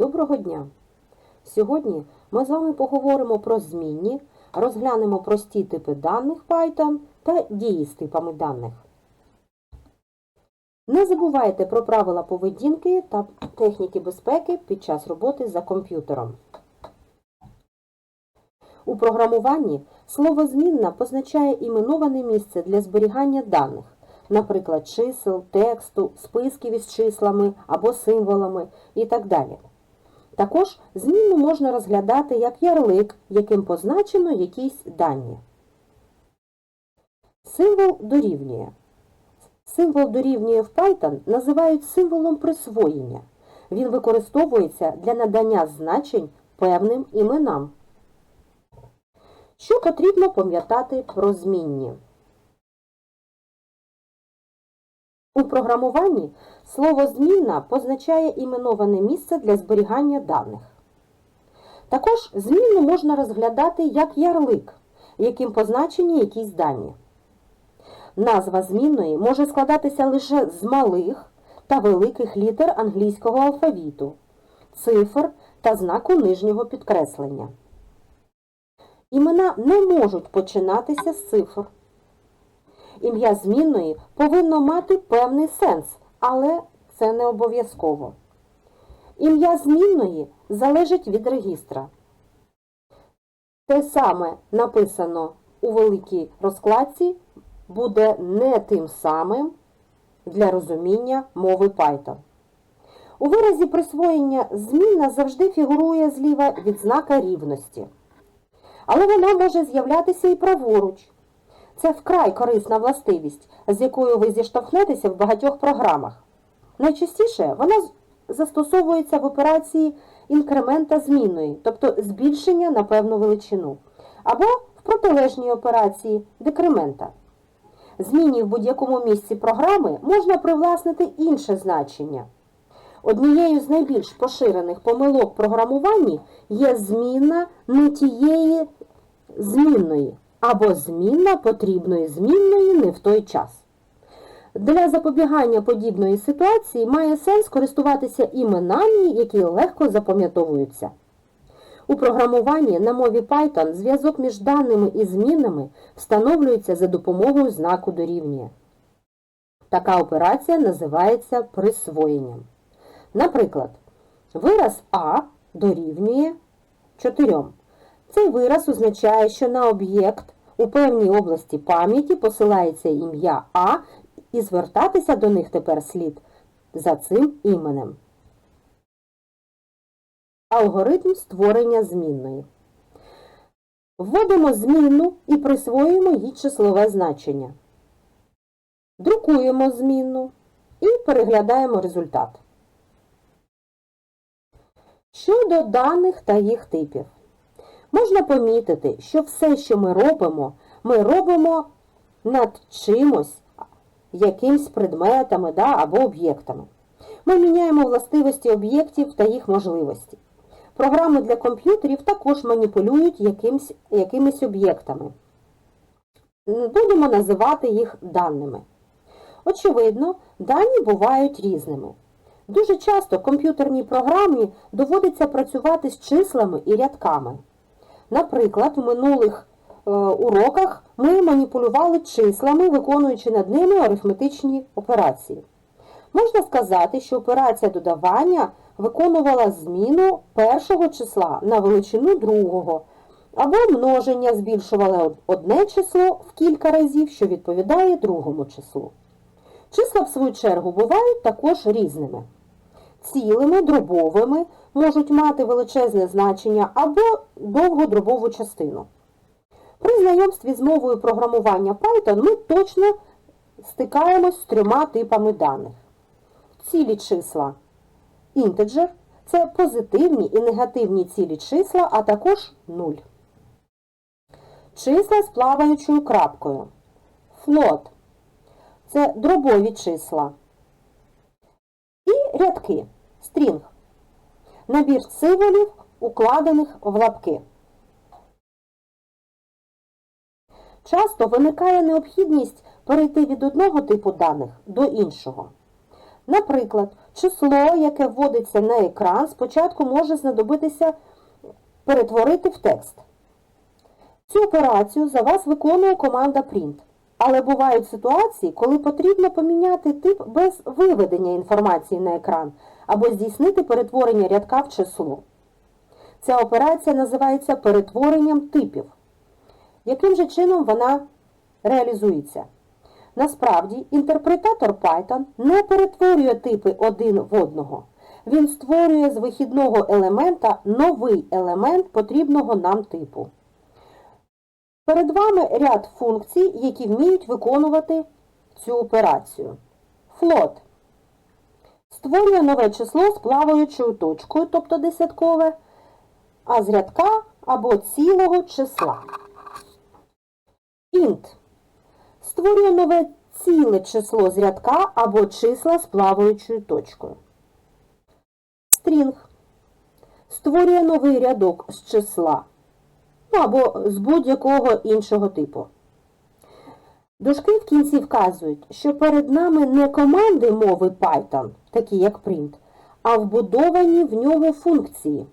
Доброго дня! Сьогодні ми з вами поговоримо про змінні, розглянемо прості типи даних Python та дії з типами даних. Не забувайте про правила поведінки та техніки безпеки під час роботи за комп'ютером. У програмуванні слово змінна позначає іменоване місце для зберігання даних, наприклад, чисел, тексту, списків із числами або символами і так далі. Також змінну можна розглядати як ярлик, яким позначено якісь дані. Символ дорівнює. Символ дорівнює в Python називають символом присвоєння. Він використовується для надання значень певним іменам. Що потрібно пам'ятати про змінні? У програмуванні слово змінна позначає іменоване місце для зберігання даних. Також змінну можна розглядати як ярлик, яким позначені якісь дані. Назва змінної може складатися лише з малих та великих літер англійського алфавіту, цифр та знаку нижнього підкреслення. Імена не можуть починатися з цифр. Ім'я змінної повинно мати певний сенс, але це не обов'язково. Ім'я змінної залежить від регістра. Те саме написано у великій розкладці буде не тим самим для розуміння мови Python. У виразі присвоєння змінна завжди фігурує зліва від знака рівності. Але вона може з'являтися і праворуч. Це вкрай корисна властивість, з якою ви зіштовхнетеся в багатьох програмах. Найчастіше вона застосовується в операції інкремента змінної, тобто збільшення на певну величину, або в протилежній операції декремента. Зміні в будь-якому місці програми можна привласнити інше значення. Однією з найбільш поширених помилок програмуванні є зміна не тієї змінної або змінна потрібної змінної не в той час. Для запобігання подібної ситуації має сенс користуватися іменами, які легко запам'ятовуються. У програмуванні на мові Python зв'язок між даними і змінами встановлюється за допомогою знаку дорівнює. Така операція називається присвоєнням. Наприклад, вираз А дорівнює 4. Цей вираз означає, що на об'єкт у певній області пам'яті посилається ім'я А і звертатися до них тепер слід за цим іменем. Алгоритм створення змінної. Вводимо змінну і присвоюємо їй числове значення. Друкуємо змінну і переглядаємо результат. Щодо даних та їх типів. Можна помітити, що все, що ми робимо, ми робимо над чимось, якимсь предметами да, або об'єктами. Ми міняємо властивості об'єктів та їх можливості. Програми для комп'ютерів також маніпулюють якимсь, якимись об'єктами. Будемо називати їх даними. Очевидно, дані бувають різними. Дуже часто комп'ютерній програмі доводиться працювати з числами і рядками. Наприклад, у минулих е, уроках ми маніпулювали числами, виконуючи над ними арифметичні операції. Можна сказати, що операція додавання виконувала зміну першого числа на величину другого, або множення збільшували одне число в кілька разів, що відповідає другому числу. Числа, в свою чергу, бувають також різними. Цілими, дробовими можуть мати величезне значення або довгодробову частину. При знайомстві з мовою програмування Python ми точно стикаємось з трьома типами даних. Цілі числа integer – це позитивні і негативні цілі числа, а також 0. Числа з плаваючою крапкою. Float – це дробові числа. І рядки стрінг набір символів, укладених в лапки. Часто виникає необхідність перейти від одного типу даних до іншого. Наприклад, число, яке вводиться на екран, спочатку може знадобитися перетворити в текст. Цю операцію за вас виконує команда Print. Але бувають ситуації, коли потрібно поміняти тип без виведення інформації на екран або здійснити перетворення рядка в число. Ця операція називається перетворенням типів. Яким же чином вона реалізується? Насправді, інтерпретатор Python не перетворює типи один в одного. Він створює з вихідного елемента новий елемент потрібного нам типу. Перед вами ряд функцій, які вміють виконувати цю операцію. Float створює нове число з плаваючою точкою, тобто десяткове, а з рядка або цілого числа. Int створює нове ціле число з рядка або числа з плаваючою точкою. String створює новий рядок з числа ну, або з будь-якого іншого типу. Дужки в кінці вказують, що перед нами не команди мови Python, такі як print, а вбудовані в нього функції.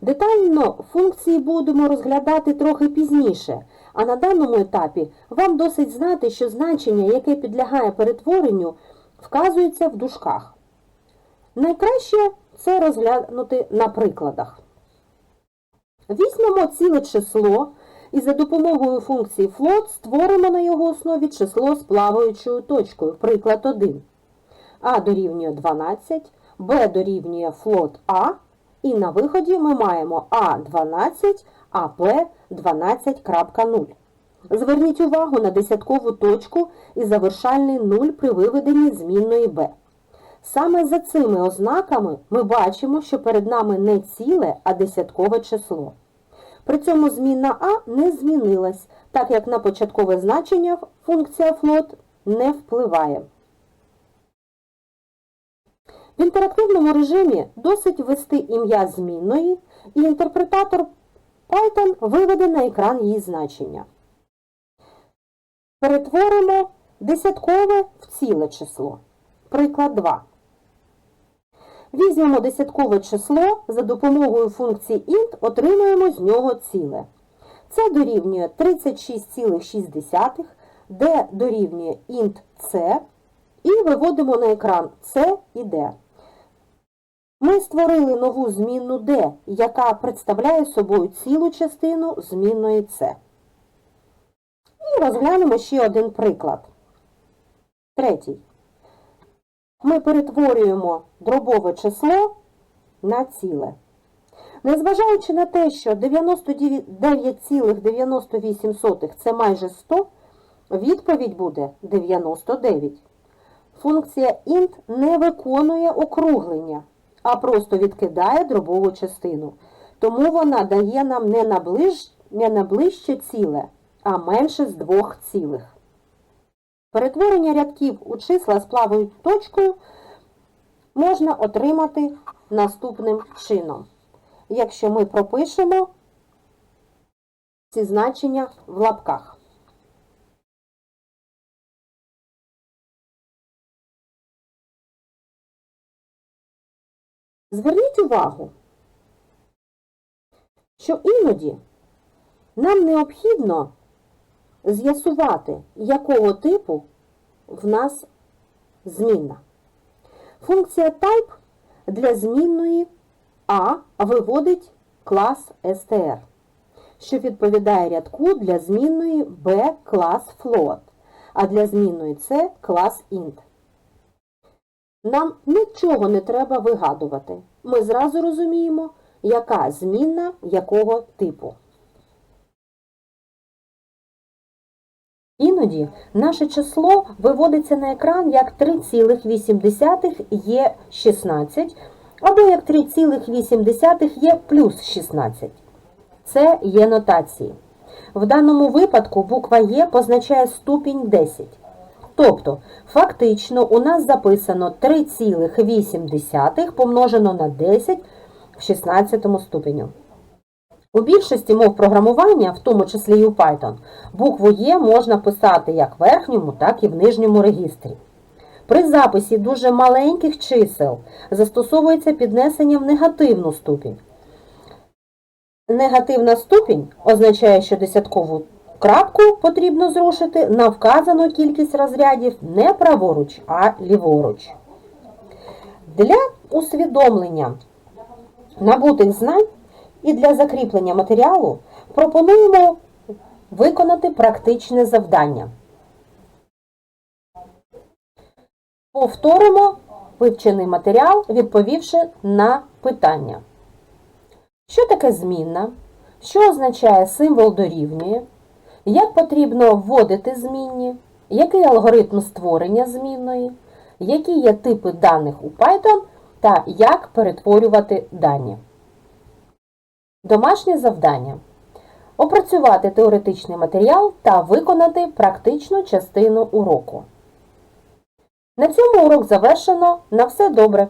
Детально функції будемо розглядати трохи пізніше, а на даному етапі вам досить знати, що значення, яке підлягає перетворенню, вказується в дужках. Найкраще це розглянути на прикладах. Візьмемо ціле число і за допомогою функції float створимо на його основі число з плаваючою точкою. Приклад 1. А дорівнює 12, Б дорівнює float А, і на виході ми маємо А12, а Б 12.0. Зверніть увагу на десяткову точку і завершальний 0 при виведенні змінної b. Саме за цими ознаками ми бачимо, що перед нами не ціле, а десяткове число. При цьому змінна А не змінилась, так як на початкове значення функція float не впливає. В інтерактивному режимі досить ввести ім'я змінної, і інтерпретатор Python виведе на екран її значення. Перетворимо десяткове в ціле число. Приклад 2. Візьмемо десяткове число, за допомогою функції int отримаємо з нього ціле. Це дорівнює 36,6, d дорівнює int c, і виводимо на екран c і d. Ми створили нову змінну d, яка представляє собою цілу частину змінної c. І розглянемо ще один приклад. Третій. Ми перетворюємо дробове число на ціле. Незважаючи на те, що 99,98 це майже 100, відповідь буде 99. Функція int не виконує округлення, а просто відкидає дробову частину. Тому вона дає нам не наближ... не наближче ціле, а менше з двох цілих. Перетворення рядків у числа з плавою точкою можна отримати наступним чином. Якщо ми пропишемо ці значення в лапках. Зверніть увагу, що іноді нам необхідно з'ясувати, якого типу в нас змінна. Функція type для змінної А виводить клас str, що відповідає рядку для змінної B клас float, а для змінної C клас int. Нам нічого не треба вигадувати. Ми зразу розуміємо, яка змінна якого типу. Іноді наше число виводиться на екран як 3,8 є 16, або як 3,8 є плюс 16. Це є нотації. В даному випадку буква Є позначає ступінь 10. Тобто, фактично, у нас записано 3,8 помножено на 10 в 16 ступеню. У більшості мов програмування, в тому числі і у Python, букву Є можна писати як в верхньому, так і в нижньому регістрі. При записі дуже маленьких чисел застосовується піднесення в негативну ступінь. Негативна ступінь означає, що десяткову крапку потрібно зрушити на вказану кількість розрядів не праворуч, а ліворуч. Для усвідомлення набутих знань і для закріплення матеріалу пропонуємо виконати практичне завдання. Повторимо вивчений матеріал, відповівши на питання. Що таке змінна? Що означає символ дорівнює? Як потрібно вводити змінні? Який алгоритм створення змінної? Які є типи даних у Python та як перетворювати дані? Домашнє завдання. Опрацювати теоретичний матеріал та виконати практичну частину уроку. На цьому урок завершено. На все добре!